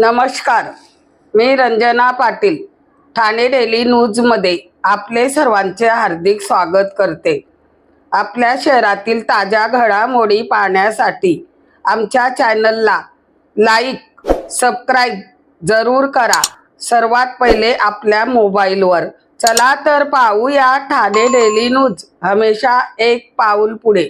नमस्कार. मी रंजना पाटील ठाणे डेली न्यूजमध्ये आपले सर्वांचे हार्दिक स्वागत करते. आपल्या शहरातील ताज्या घडामोडी पाहण्यासाठी आमच्या चॅनलला लाईक सबस्क्राईब जरूर करा. सर्वात पहिले आपल्या मोबाईलवर चला तर पाहूया ठाणे डेली न्यूज. हमेशा एक पाऊल पुढे.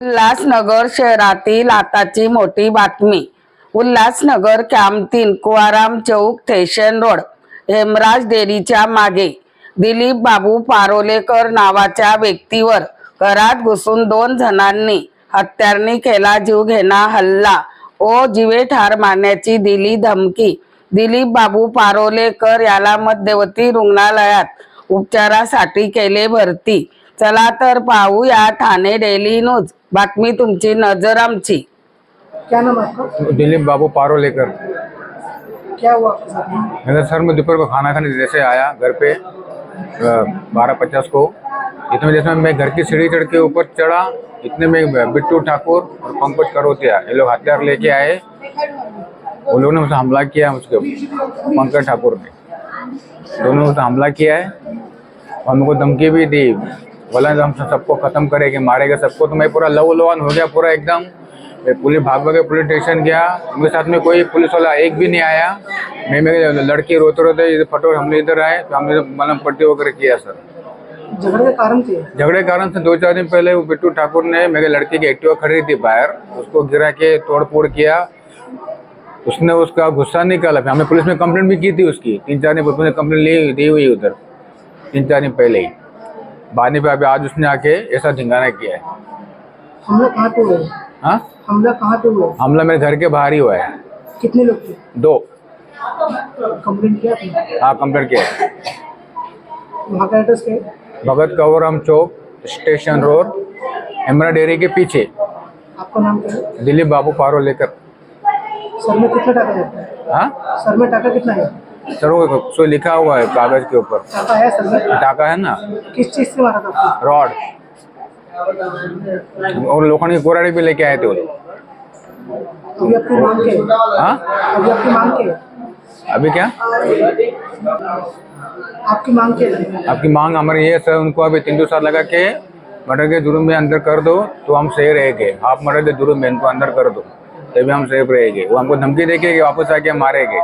उल्हासनगर शहरातील आताची मोठी बातमी. उल्हासनगर कॅम्पतीन कुवाराम चौक स्टेशन रोड हेमराज डेअरीच्या मागे दिलीप बाबू पारोलेकर नावाच्या व्यक्तीवर घरात घुसून दोन जणांनी हत्यारणी केला जीव घेणा हल्ला ओ जीवे ठार मारण्याची दिली धमकी. दिलीप बाबू पारोलेकर याला मध्यवर्ती रुग्णालयात उपचारासाठी केले भरती. चला तर पाहूया ठाणे डेली न्यूज. बातमी तुमची नजर आमची. क्या नाम आपका? दिलीप बाबू पारो लेकर। क्या हुआ आपके में मैंने सर मैं दोपहर को खाना खाने जैसे आया घर पे बारह पचास को। इतने जैसे मैं घर की सीढ़ी चढ़ के ऊपर चढ़ा इतने में बिट्टू ठाकुर और पंकज करोतिया ये लोग हथियार लेके आए। वो लोगों ने मुझसे हमला किया ऊपर, पंकज ठाकुर ने। दोनों ने मुझसे हमला किया है और मेरे धमकी भी दी। बोला हम सबको खत्म करेंगे मारेगा सबको। तो मैं पूरा लव लवान हो गया पूरा एकदम। मैं पुलिस भाग भाग के पुलिस स्टेशन गया। मेरे साथ में कोई पुलिस वाला एक भी नहीं आया। मैं मेरे लड़के रोते रोते इधर फटोर हमने इधर आए तो हमने मलम पट्टी वगैरह किया सर। झगड़े का कारण है झगड़े कारण से दो चार दिन पहले वो बिट्टू ठाकुर ने मेरे लड़के की एक्टिवा खड़ी थी बाहर। उसको गिरा के तोड़ फोड़ किया। उसने उसका गुस्सा निकाला। फिर हमने पुलिस में कंप्लेंट भी की थी उसकी। तीन चार दिन पुलिस ने कंप्लेंट ली दी हुई उधर। तीन चार दिन पहले ही। बाद में अभी आज उसने आके ऐसा धिंगाना किया है। हमला कहाँ पे हाँ? हमला कहाँ पे हुआ? हमला मेरे घर के बाहर ही हुआ है। कितने लोग थे? दो। कंप्लेंट किया हाँ कंप्लेंट किया। वहाँ का एड्रेस क्या भगत कंवरम चौक स्टेशन रोड हेमरा डेयरी के पीछे। आपका नाम क्या है? दिलीप बाबू पारो लेकर। सर में कितना टाका है? हाँ? सर में टाका कितना है? सर वो सो लिखा हुआ है कागज़ के ऊपर। टाका है सर में? टाका है ना? किस चीज़ से मारा था? रॉड। और लोखंड की कोराड़ी भी लेके आए थे वो। लोग अभी आपकी मांग क्या हाँ? अभी आपकी मांग है? अभी क्या? आपकी मांग है? आपकी मांग हमारी ये सर उनको अभी तीन दो साल लगा के मर्डर के जुर्म में अंदर कर दो तो हम सही रहेंगे। आप मर्डर के जुर्म में इनको अंदर कर दो तभी हम सेफ़ रहेंगे। वो हमको धमकी देके कि वापस आके मारेंगे।